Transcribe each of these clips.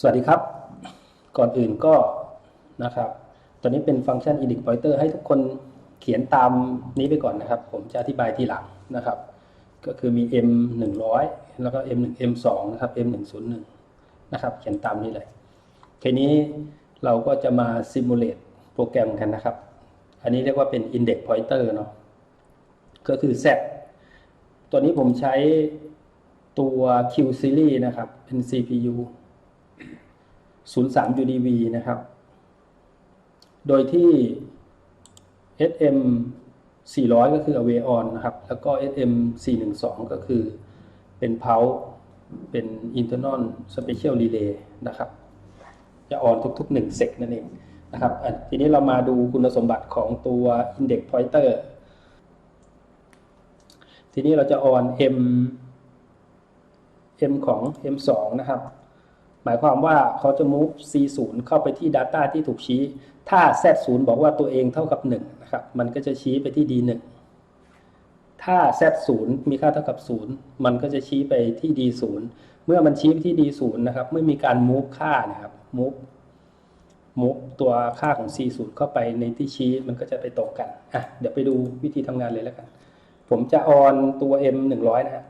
สวัสดีครับ ก่อนอื่นก็นะครับ ตอนนี้เป็นฟังก์ชัน edit pointer ให้ทุกคนเขียนตามนี้ไปก่อนนะครับ ผมจะอธิบายทีหลังนะครับ ก็คือมี m 100แล้วก็ m 1 m 2นะครับ m 1 0 1นะครับ เขียนตามนี้เลยทีนี้เราก็จะมา simulate โปรแกรมกันนะครับ อันนี้เรียกว่าเป็น index pointer เนาะ ก็คือ z ตัวนี้ผมใช้ตัว Q series นะครับ เป็น CPU 03 UDV นะครับ โดยที่ SM 400 ก็คือ Away On นะครับ แล้วก็ SM 412 ก็คือเป็น Pulse เป็น Internal Special Relay นะครับ จะออนทุกๆ1เซกนั่นเองนะครับ ทีนี้เรามาดูคุณสมบัติของตัว Index Pointer ทีนี้เราจะออน M M ของ M2 นะครับ มายความว่าเขาจะ move C0 เข้าไปที่ Data ที่ถูกชี้ ถ้า Z0 บอกว่าตัวเองเท่ากับ1นะครับ มันก็จะชี้ไปที่ D1 ถ้า Z0 มีค่าเท่ากับ 0 มันก็จะชี้ไปที่ D0 เมื่อมันชี้ไปที่ D0 นะครับเมื่อมีการ move ค่านะครับ move move ตัวค่าของ C0 เข้าไปในที่ชี้มันก็จะไปตรงกัน อะ เดี๋ยวไปดูวิธีทำงานเลยแล้วกัน ผมจะออนตัว M 100นะฮะอะ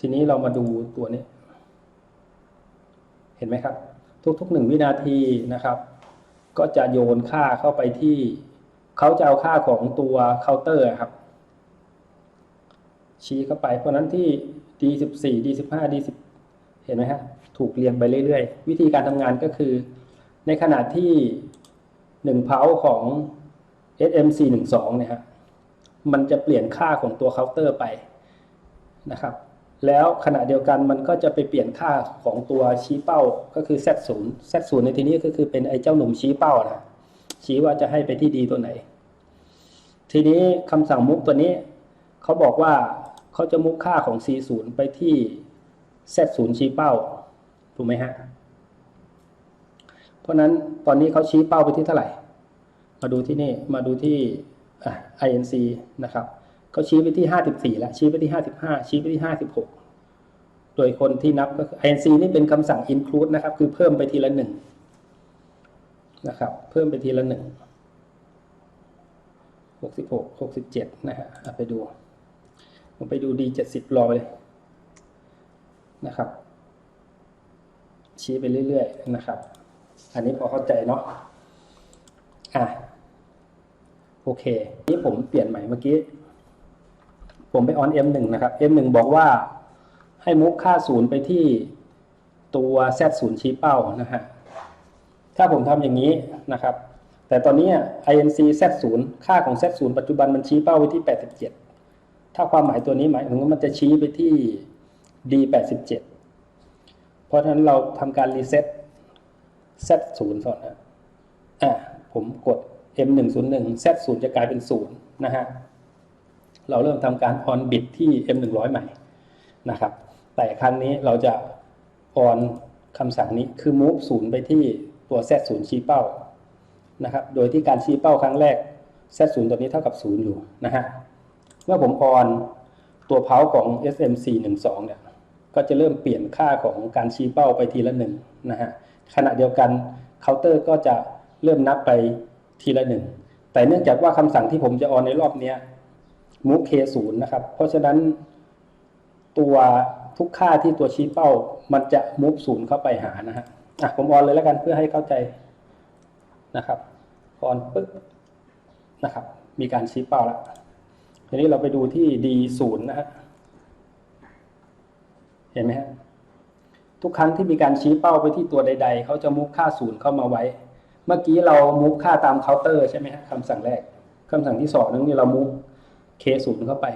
ทีนี้เรามาดูตัวนี้ เห็นไหมครับ ทุกๆหนึ่งวินาทีนะครับ ก็จะโยนค่าเข้าไปที่เขาจะเอาค่าของตัวเคาน์เตอร์ครับ ชี้เข้าไป เพราะนั้นที่ D14 D15 D10 เห็นไหมฮะถูกเรียงไปเรื่อยๆ วิธีการทำงานก็คือ ในขณะที่1เพาของ SMC12 เนี่ยฮะมันจะเปลี่ยนค่าของตัวเคาน์เตอร์ไปนะครับ แล้วขณะเดียวกันมันก็จะไปเปลี่ยนค่าของตัวชี้เป้าก็คือ Z0 Z0 ในที่นี้ก็คือเป็นไอ้เจ้าหนุ่มชี้เป้านะชี้ว่าจะให้ไปที่ดีตัวไหน ทีนี้คำสั่งมุกตัวนี้เขาบอกว่าเขาจะมุกค่าของ C0 ไปที่ Z0 ชี้เป้าถูกไหมฮะเพราะนั้นตอนนี้เขาชี้เป้าไปที่เท่าไหร่ มาดูที่นี่มาดูที่อะ INC นะครับ เขาชี้ไปที่54แล้วชี้ไปที่55ชี้ไปที่56โดยคนที่นับก็คือ INC นี่เป็นคำสั่ง include นะครับ คือเพิ่มไปทีละหนึ่งนะครับ เพิ่มไปทีละหนึ่ง66 67นะฮะเอาไปดูผมไปดู D70 รอไปเลยนะครับ ชี้ไปเรื่อยๆนะครับ อันนี้พอเข้าใจเนาะอะโอเค นี่ผมเปลี่ยนใหม่เมื่อกี้ ผมไปออน M1 นะครับ M1 บอกว่าให้มุกค่าศูนย์ไปที่ตัว Z0 ชี้เป้านะฮะ ถ้าผมทำอย่างนี้นะครับ แต่ตอนนี้ INC Z0 ค่าของ Z0 ปัจจุบันมันชี้เป้าไว้ที่ 87 ถ้าความหมายตัวนี้หมายถึงว่ามันจะชี้ไปที่ D87 เพราะฉะนั้นเราทำการรีเซ็ต Z0 ก่อนนะ อะผมกด M101 Z0 จะกลายเป็น 0 นะฮะ เราเริ่มทำการ on bit ที่ M100 ใหม่นะครับแต่ครั้งนี้เราจะ on คำสั่งนี้คือ move 0ไปที่ตัว Z0 ชี้เป้านะครับโดยที่การชี้เป้าครั้งแรก Z0 ตัวนี้เท่ากับ0อยู่นะฮะเมื่อผม on ตัวเพาของ SM412 เนี่ยก็จะเริ่มเปลี่ยนค่าของการชี้เป้าไปทีละหนึ่งนะฮะขณะเดียวกันเคาน์เตอร์ก็จะเริ่มนับไปทีละหนึ่งแต่เนื่องจากว่าคำสั่งที่ผมจะออนในรอบนี้ move k 0นนะครับ เพราะฉะนั้นตัวทุกค่าที่ตัวชี้เป้า มันจะ move 0เข้าไปหานะฮะอะผมออนเลยแล้วกันเพื่อให้เข้าใจนะครับออนปึ๊บนะครับ มีการชี้เป้าแล้วทีนี้เราไปดูที่ D 0นะฮะเห็นไหมฮะทุกครั้งที่มีการชี้เป้าไปที่ตัวใด ๆ เขาจะมุกค่าศูนย์เข้ามาไว้ เมื่อกี้เรามุกค่าตามเคาน์เตอร์ใช่ไหมฮะคำสั่งแรกคำสั่งที่สองนั่นนี่เรามุก K ศูนย์เข้าไป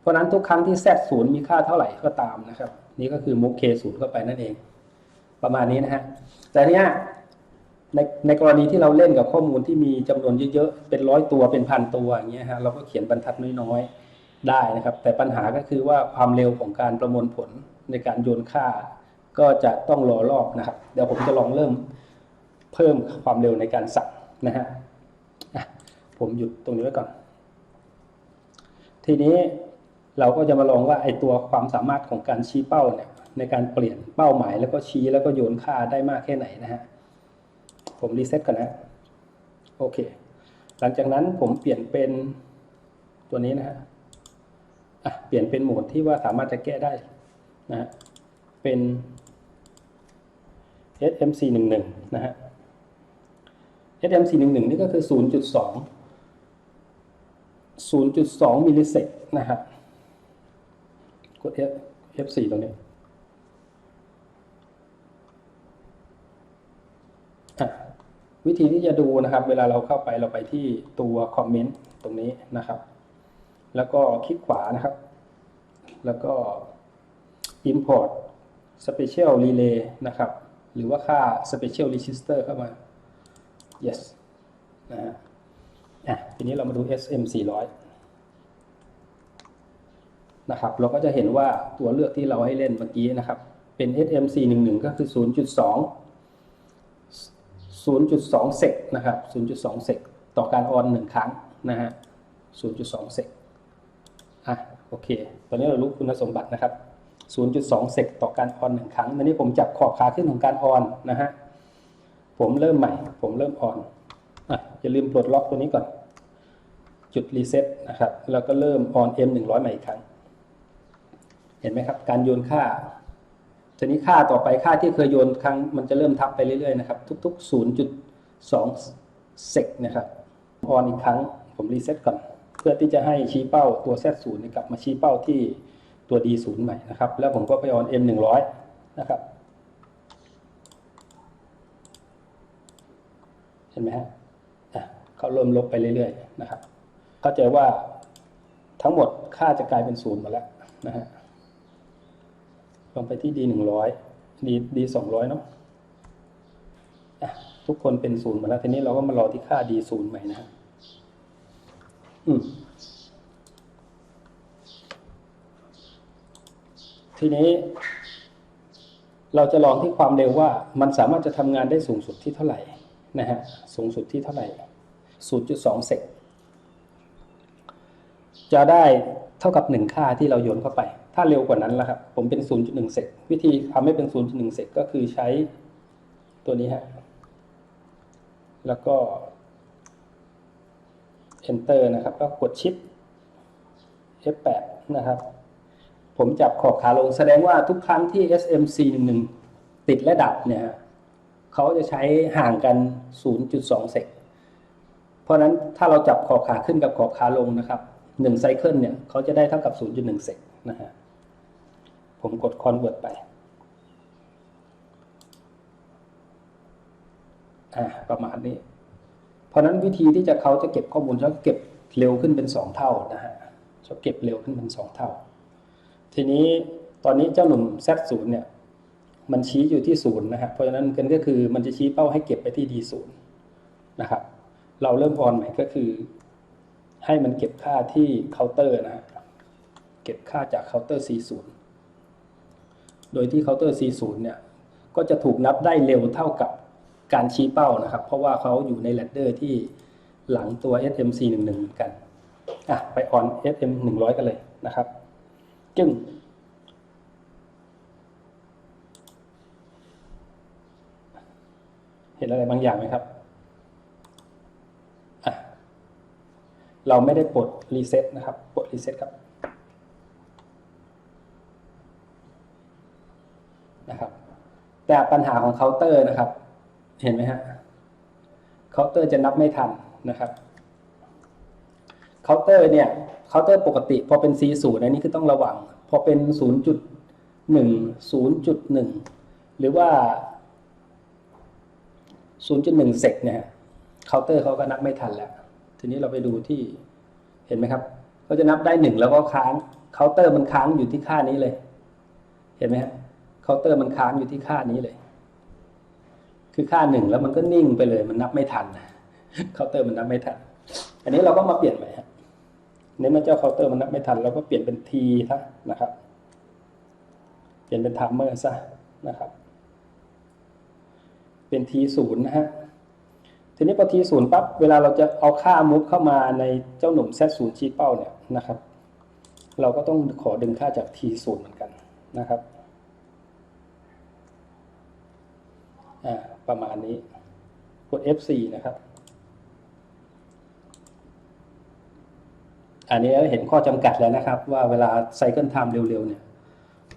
เพราะนั้นทุกครั้งที่ Z ศูนย์มีค่าเท่าไหร่ก็ตามนะครับ นี่ก็คือมุก K ศูนย์เข้าไปนั่นเอง ประมาณนี้นะฮะแต่เนี้ยในในกรณีที่เราเล่นกับข้อมูลที่มีจำนวนเยอะๆ เป็นร้อยตัวเป็นพันตัวอย่างเงี้ยฮะเราก็เขียนบรรทัดน้อยๆ ได้นะครับ แต่ปัญหาก็คือว่าความเร็วของการประมวลผลในการโยนค่า ก็จะต้องรอรอบนะครับ เดี๋ยวผมจะลองเริ่มเพิ่มความเร็วในการสั่งนะฮะผมหยุดตรงนี้ไว้ก่อน ทีนี้เราก็จะมาลองว่าไอตัวความสามารถของการชี้เป้าเนี่ยในการเปลี่ยนเป้าหมายแล้วก็ชี้แล้วก็โยนค่าได้มากแค่ไหนนะฮะผมรีเซ็ตก่อนนะโอเค หลังจากนั้นผมเปลี่ยนเป็นตัวนี้นะฮะอะเปลี่ยนเป็นโหมดที่ว่าสามารถจะแก้ได้นะฮะเป็น SMC 1 1 นะฮะ SMC 1 1 นี่ก็คือ 0.2 0.2 มิลลิเซกนะครับกด F F4 ตรงนี้วิธีที่จะดูนะครับ เวลาเราเข้าไปเราไปที่ตัวคอมเมนต์ตรงนี้นะครับ แล้วก็คลิกขวานะครับ แล้วก็ import special relay นะครับ หรือว่าค่า special register เข้ามา yes นะฮะอะทีนี้เรามาดู SM 400 นะครับ เราก็จะเห็นว่าตัวเลือกที่เราให้เล่นเมื่อกี้นะครับ เป็น SM 411ก็คือ 0.2 0.2 เซกนะครับ 0.2 เซกต่อการออนหนึ่งครั้งนะฮะ 0.2 เซกอะโอเค ตอนนี้เรารู้คุณสมบัตินะครับ 0.2 เซกต่อการออนหนึ่งครั้งตอนนี้ผมจับขอบขาขึ้นของการออนนะฮะ ผมเริ่มใหม่ ผมเริ่มออนอะอย่าลืมปลดล็อกตัวนี้ก่อน จุดรีเซ็ตนะครับ แล้วก็เริ่มออน M 100 ใหม่อีกครั้ง เห็นไหมครับ การโยนค่าทีนี้ค่าต่อไปค่าที่เคยโยนครั้งมันจะเริ่มทับไปเรื่อยๆนะครับ ทุก ๆ 0.2เซกนะครับออนอีกครั้งผมรีเซ็ตก่อน เพื่อที่จะให้ชี้เป้าตัว Z0 กลับมาชี้เป้าที่ตัว D0 ใหม่นะครับ แล้วผมก็ไปออน M 100 นะครับ เห็นไหมฮะเขาเริ่มลบไปเรื่อยๆนะครับ เข้าใจว่าทั้งหมดค่าจะกลายเป็นศูนย์หมดแล้วนะฮะ ลงไปที่ d หนึ่งร้อย d d สองร้อยเนาะทุกคนเป็นศูนย์หมาแล้วทีนี้เราก็มารอที่ค่า d ศูนย์ใหม่นะฮะอืมทีนี้ เราจะลองที่ความเร็วว่า มันสามารถจะทำงานได้สูงสุดที่เท่าไหร่นะฮะสูงสุดที่เท่าไหร่ 0.2 เซกจะได้เท่ากับ 1 ค่าที่เราโยนเข้าไป ถ้าเร็วกว่านั้นแล้วครับ ผมเป็น 0.1 เซกวิธีทำให้เป็น 0.1 เซกก็คือใช้ตัวนี้ฮะ แล้วก็ enter นะครับ ก็กดชิป F8 นะครับ ผมจับขอบขาลงแสดงว่าทุกครั้งที่ SMC 11ติดและดับเนี่ยเขาจะใช้ห่างกัน 0.2 เซกเพราะฉะนั้นถ้าเราจับขอบขาขึ้นกับขอบขาลงนะครับ1ไซเคิลเนี่ยเขาจะได้เท่ากับ 0.1 เซกนะฮะ ผมกด convert ไป อ่าประมาณนี้ เพราะนั้นวิธีที่จะเขาจะเก็บข้อมูลเขาเก็บเร็วขึ้นเป็น 2 เท่านะฮะเขาเก็บเร็วขึ้นเป็น 2 เท่า ทีนี้ตอนนี้เจ้าหนุ่ม Z0 เนี่ยมันชี้อยู่ที่ศูนย์นะครับเพราะฉะนั้นกันก็คือมันจะชี้เป้าให้เก็บไปที่ D0 นย์นะครับ เราเริ่มออนใหม่ก็คือ ให้มันเก็บค่าที่เคาน์เตอร์นะฮะเก็บค่าจากเคาน์เตอร์ C0 โดยที่เคาน์เตอร์ C0 เนี่ยก็จะถูกนับได้เร็วเท่ากับการชี้เป้านะครับ เพราะว่าเขาอยู่ในแรดเดอร์ที่หลังตัว SMC 11เหมือนกันอะไปออน SM 100กันเลยนะครับจึงเห็นอะไรบางอย่างไหมครับอะเราไม่ได้ปลดรีเซ็ตนะครับ ปลดรีเซ็ตครับ แต่ปัญหาของเคาน์เตอร์นะครับ เห็นไหมฮะเคาน์เตอร์จะนับไม่ทันนะครับเคาน์เตอร์เนี่ยเคาน์เตอร์ปกติ พอเป็น C0 อันนี้คือต้องระวัง พอเป็น 0.1 0.1 หรือว่า 0.1เซกเนี่ยเคาน์เตอร์เขาก็นับไม่ทันแล้ว ทีนี้เราไปดูที่เห็นไหมครับเขาจะนับได้หนึ่งแล้วก็ค้างเคาน์เตอร์มันค้างอยู่ที่ค่านี้เลย เห็นไหมฮะ เคาน์เตอร์มันค้างอยู่ที่ค่านี้เลย คือค่าหนึ่งแล้วมันก็นิ่งไปเลย มันนับไม่ทันเคาน์เตอร์มันนับไม่ทัน อันนี้เราก็มาเปลี่ยนใหม่ฮะในเมื่อเจ้าเคาน์เตอร์มันนับไม่ทันเราก็เปลี่ยนเป็นทีซะนะครับ เปลี่ยนเป็นไทม์เมอร์ซะนะครับ เป็น t ศูนย์นะฮะทีนี้พอ t ศูนย์ปั๊บเวลาเราจะเอาค่ามุกเข้ามาในเจ้าหนุ่ม z ศูนย์ชี้เป้าเนี่ยนะครับ เราก็ต้องขอดึงค่าจาก t ศูนย์เหมือนกันนะครับ อ่า ประมาณนี้ กด F4 นะครับ อันนี้เห็นข้อจำกัดแล้วนะครับ ว่าเวลาไซเคิลไทม์เร็วๆเนี่ย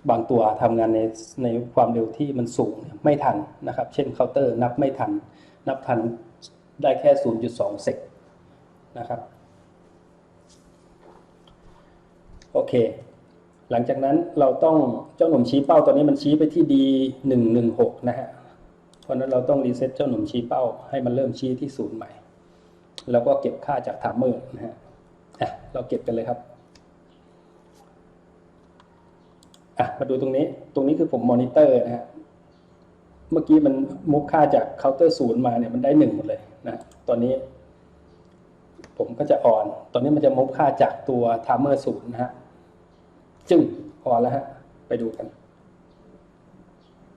บางตัวทำงานในในความเร็วที่มันสูงไม่ทันนะครับ เช่นเคาน์เตอร์นับไม่ทัน นับทันได้แค่ 0.2 เซกนะครับ โอเค หลังจากนั้นเราต้องเจ้าหนุ่มชี้เป้าตัวนี้มันชี้ไปที่ D 1 1 6 นะฮะ เพราะนั้นเราต้องรีเซ็ตเจ้าหนุ่มชี้เป้า ให้มันเริ่มชี้ที่ศูนย์ใหม่ แล้วก็เก็บค่าจากไทม์เมอร์นะฮะอะเราเก็บกันเลยครับอะมาดูตรงนี้ ตรงนี้คือผมมอนิเตอร์นะฮะ เมื่อกี้มันมุกค่าจากเคาน์เตอร์ศูนย์มาเนี่ยมันได้หนึ่งหมดเลยนะ ตอนนี้ ผมก็จะอ่อน ตอนนี้มันจะมุกค่าจากตัวไทม์เมอร์ศูนย์นะฮะ จึงพอนแล้วฮะ ไปดูกัน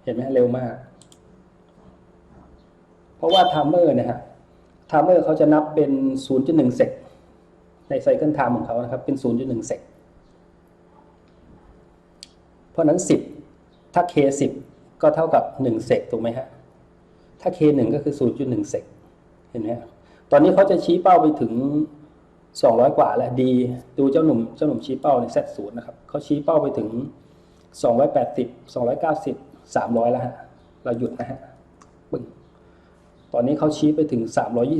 เห็นไหมเร็วมาก เพราะว่าไทม์เมอร์นี่ยฮะไทม์เมอร์เขาจะนับเป็น 0.1 เซกในไซเคิลไทม์ของเขานะครับ เป็น 0.1 เซกเพราะนั้น 10 ถ้า k 10 ก็เท่ากับ 1 เซกถูกไหมฮะ ถ้า k 1ก็คือ 0.1 เซกเห็นไหมฮะตอนนี้เขาจะชี้เป้าไปถึง 200 กว่าแล้วดีดูเจ้าหนุ่มเจ้าหนุ่มชี้เป้าในเซตศูนย์นะครับเขาชี้เป้าไปถึง 280 290 300 แล้วฮะเราหยุดนะฮะ ตอนนี้เขาชี้ไปถึง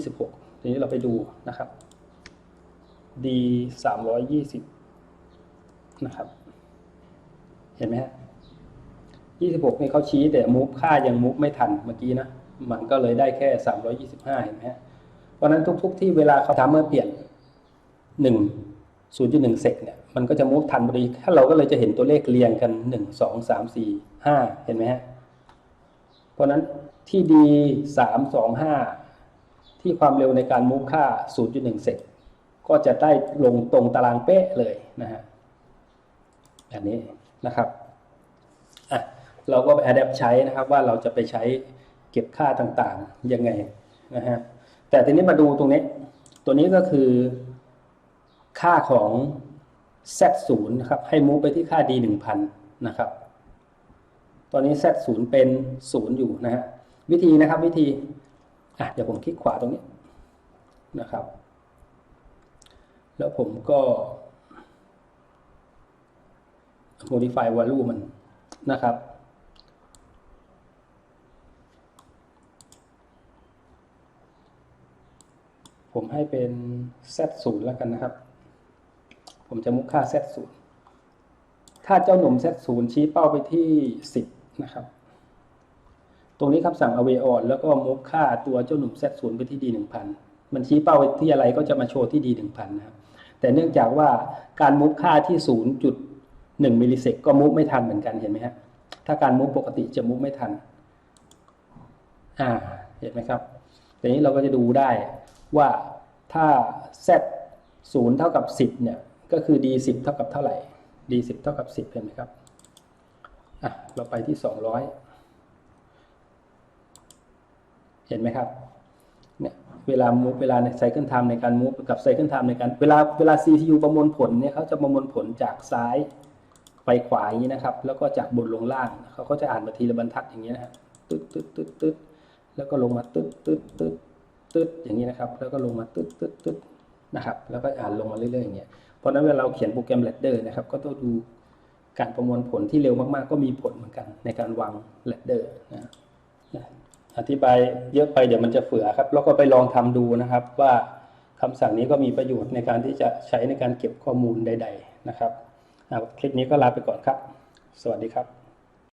326 ทีนี้เราไปดูนะครับ D 320 นะครับ เห็นไหมฮะ26นี่เขาชี้แต่มูฟค่ายังมูฟไม่ทันเมื่อกี้นะ มันก็เลยได้แค่ 325 เห็นไหมฮะเพราะนั้นทุก ๆ ที่เวลาเขาทำเมื่อเปลี่ยน 1 0.1 เซกเนี่ยมันก็จะมูฟทันพอดี ถ้าเราก็เลยจะเห็นตัวเลขเรียงกัน 1 2 3 4 5 เห็นไหมฮะ เพราะนั้นที่ดีสามสองห้าที่ความเร็วในการมูฟค่า 0.1 เซกก็จะได้ลงตรงตารางเป๊ะเลยนะฮะแบบนี้นะครับอะเราก็ไป adapt ใช้นะครับว่าเราจะไปใช้เก็บค่าต่างๆยังไงนะฮะแต่ทีนี้มาดูตรงนี้ ตัวนี้ก็คือค่าของ z0 นะครับให้มูฟไปที่ค่า d 1000นะครับ ตอนนี้ z ศูนย์เป็นศูนย์อยู่นะฮะวิธีนะครับวิธีอะเดี๋ยวผมคลิกขวาตรงนี้นะครับ แล้วผมก็ modify value มันนะครับผมให้เป็น z ศูนย์แล้วกันนะครับ ผมจะมุกค่า z ศูนย์ถ้าเจ้าหนุ่ม Z0 ชี้เป้าไปที่ 10 นะครับ ตรงนี้คำสั่ง away on แล้วก็มุกค่าตัวเจ้าหนุ่ม Z0 ไปที่ D1000 มันชี้เป้าไปที่อะไรก็จะมาโชว์ที่ D1000 นะครับ แต่เนื่องจากว่าการมุกค่าที่ 0.1มิลลิเซกก็มุกไม่ทันเหมือนกันเห็นไหมฮะ ถ้าการมุกปกติจะมุกไม่ทัน อ่า เห็นไหมครับทีนี้เราก็จะดูได้ว่าถ้า Z 0เท่ากับ 10เนี่ย ก็คือ D 10เท่ากับเท่าไหร่ D 10เท่ากับ 10เห็นไหมครับ อะเราไปที่200เห็นไหมครับเนี่ยเวลามูฟเวลาในไซเคิลไทม์ในการมูฟกับไซเคิลไทม์ในการเวลาเวลา CPU ประมวลผลเนี่ยเขาจะประมวลผลจากซ้ายไปขวาอย่างนี้นะครับ แล้วก็จากบนลงล่างเขาก็จะอ่านมาทีละบรรทัดอย่างนี้นะฮะตึ๊ดตึ๊ดตึ๊ดตึ๊ดแล้วก็ลงมาตึ๊ดตึ๊ดตึ๊ดตึ๊ดอย่างนี้นะครับ แล้วก็ลงมาตึ๊ดตึ๊ดตึ๊ดนะครับ แล้วก็อ่านลงมาเรื่อยๆอย่างเงี้ยเพราะนั้นเวลาเราเขียนโปรแกรม ladder นะครับ ก็ต้องดู การประมวลผลที่เร็วมากๆ ก็มีผลเหมือนกัน ในการวาง ladder นะนะอธิบายเยอะไปเดี๋ยวมันจะเฟือครับ แล้วก็ไปลองทำดูนะครับว่าคำสั่งนี้ก็มีประโยชน์ในการที่จะใช้ในการเก็บข้อมูลใด ๆ นะครับคลิปนี้ก็ลาไปก่อนครับ สวัสดีครับ